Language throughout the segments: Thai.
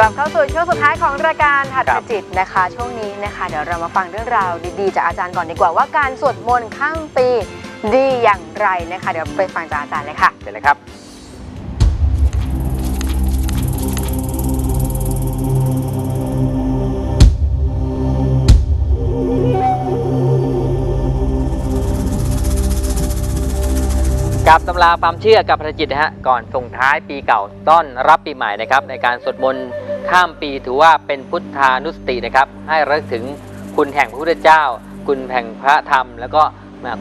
ช่วงสุดท้ายของรายการหัตคถรับจิตนะคะ ช่วงนี้นะคะ เดี๋ยวเรามาฟังเรื่องราวดีๆจากอาจารย์ก่อนดีกว่าว่าการสวดมนต์ข้ามปีดีอย่างไรนะคะ เดี๋ยวไปฟังจากอาจารย์เลยค่ะเสร็จเลยครับ กับตำราความเชื่อกับพระจิตนะฮะก่อนส่งท้ายปีเก่าต้อนรับปีใหม่นะครับในการสวดมนต์ ข้ามปีถือว่าเป็นพุทธานุสตินะครับ ให้ระลึกถึงคุณแห่งพระพุทธเจ้า คุณแห่งพระธรรม แล้วก็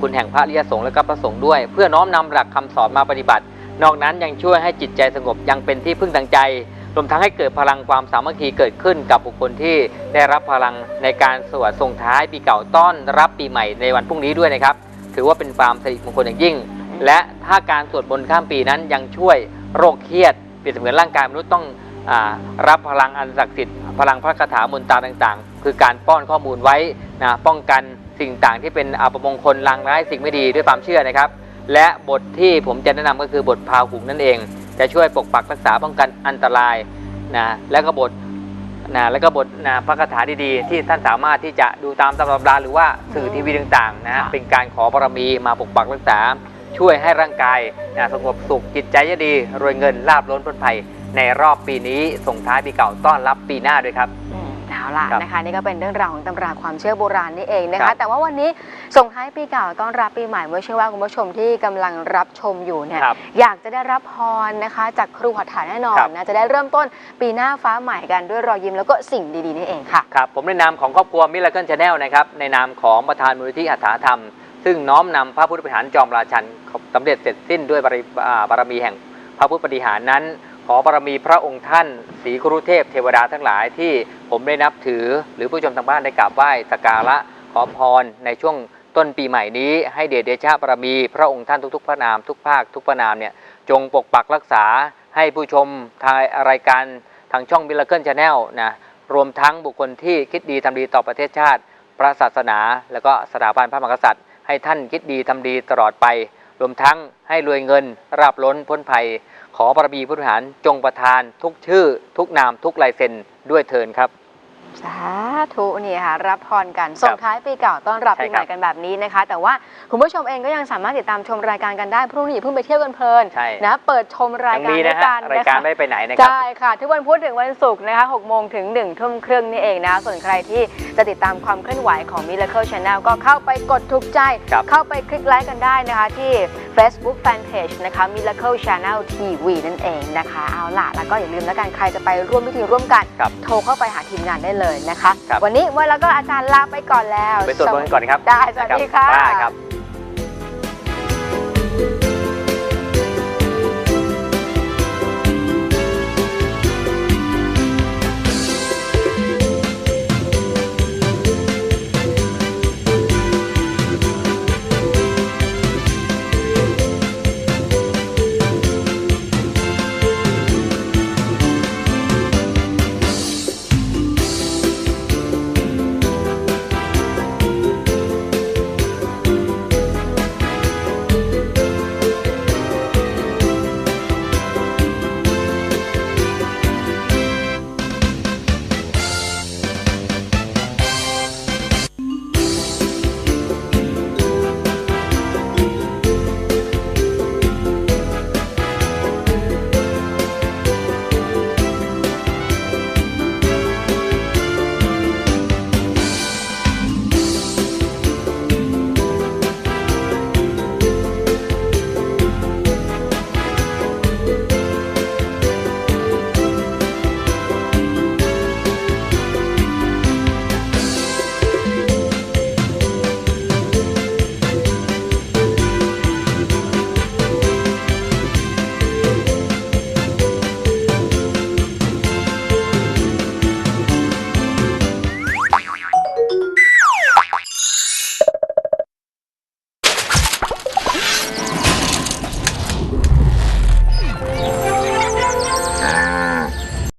คุณแห่งพระริยสงฆ์และก็พระสงฆ์ด้วย เพื่อน้อมนำหลักคำสอนมาปฏิบัติ นอกนั้นยังช่วยให้จิตใจสงบยังเป็นที่พึ่งทางใจรวมทั้งให้เกิดพลังความสามัคคีเกิดขึ้นกับบุคคลที่ได้รับพลังในการสวดส่งท้ายปีเก่าต้อนรับปีใหม่ในวันพรุ่งนี้ด้วยนะครับ ถือว่าเป็นความสิริมงคลอย่างยิ่ง และถ้าการสวดมนต์ข้ามปีนั้นยังช่วยโรคเครียดเปรียบเสมือนร่างกายมนุษย์ต้อง รับพลังอันศักดิ์สิทธิ์พลังพระคาถามนตราต่างๆ คือการป้อนข้อมูลไว้นะป้องกันสิ่งต่างที่เป็นอัปมงคลลางร้ายสิ่งไม่ดีด้วยความเชื่อนะครับ และบทที่ผมจะแนะนำก็คือบทพาหุงนั่นเอง จะช่วยปกปักรักษาป้องกันอันตรายนะและก็บทนะและก็บทนะพระคาถาดีๆ ที่ท่านสามารถที่จะดูตามตำราหรือว่าสื่อทีวีต่างๆนะฮะค่ะเป็นการขอบารมีมาปกปักรักษาช่วยให้ร่างกายนะสงบสุขจิตใจจะดีรวยเงินลาบล้นพ้นภัย ในรอบปีนี้ส่งท้ายปีเก่าต้อนรับปีหน้าด้วยครับอืมเอาล่ะครับนะคะนี่ก็เป็นเรื่องราวของตำราความเชื่อโบราณนี่เองนะครัคะ บแต่ว่าวันนี้ส่งท้ายปีเก่าต้อนรับปีใหม่เมื่อเชื่อว่าคุณผู้ชมที่กำลังรับชมอยู่เนี่ยครับอยากจะได้รับพรนะคะ จากครูหัตถาแน่นอนครับ นะจะได้เริ่มต้นปีหน้าฟ้าใหม่กันด้วยรอยยิ้มแล้วก็สิ่งดีๆนี่เองค่ะ ครับผมในนามของครอบครัวมิลเล c ิ e ช n แนลนะครับ ในนามของประธานมูลนิธิอัฏฐาธรรม ซึ่งน้อมนำพระพุทธปฏิหารจอมราชันสำเร็จเสร็จสิ้นด้วยบารมีอ่าบารมีแห่งพระพุทธปฏิหารนั้นข อบารมีพระองค์ท่านศรีครุเทพเทวดาทั้งหลายที่ผมได้นับถือ หรือผู้ชมทางบ้านได้กราบไหว้สักการะขอพรในช่วงต้นปีใหม่นี้ให้เดชเดชะบารมีพระองค์ท่านทุกๆ พระนามทุกภาคทุกพระนามเนี่ยจงปกปักรักษาให้ผู้ชมทางรายการทางช่องมิลเล c ิ e ช n แนลนะรวมทั้งบุคคลที่คิดดีทำดีต่อประเทศชาติ พระศาสนา และก็สถาบันพระมหากษัตริย์ ให้ท่านคิดดีทำดีตลอดไป รวมทั้งให้รวยเงินราบล้นพ้นภัย ขอบารมีพุทธหารจงประทานทุกชื่อ ทุกนามทุกลายเซ็นด้วยเทินครับ สาธุนี่ค่ะรับพรกันส่งท้ายปีเก่าต้อนรับใช่ปีใหครัม่บกันแบบนี้นะคะ แต่ว่าคุณผู้ชมเองก็ยังสามารถติดตามชมรายการกันได้พรุ่งนี้อย่าเพิ่งไปเที่ยวกันเพลินใช่นะเปิดชมรายยังการมีด้วนะยฮะกันรายนะการคะไม่ไปไหนนะครับใช่ค่ะ ทุกวันพุธถึงวันศุกร์นะคะ6โมงถึง1ทุ่มครึ่งนี่เองนะส่วนใครที่จะติดตามความเคลื่อนไหวของ Miracle Channel ก็เข้าไปกดถูกใจครับเข้าไปคลิกไลค์กันได้นะคะที่ Facebook Fanpage นะคะ Miracle Channel TV นั่นเองนะคะ เอาล่ะ แล้วก็อย่าลืมแล้วกัน ใครจะไปร่วมพิธีร่วมกัน ครับโทรเข้าไปหาทีมงานได้เลยนะคะ ครับ วันนี้วันแล้วก็อาจารย์ลาไปก่อนแล้วไปตรวจมนต์ก่อนครับได้สวัสดีค่ะ ได้ครับ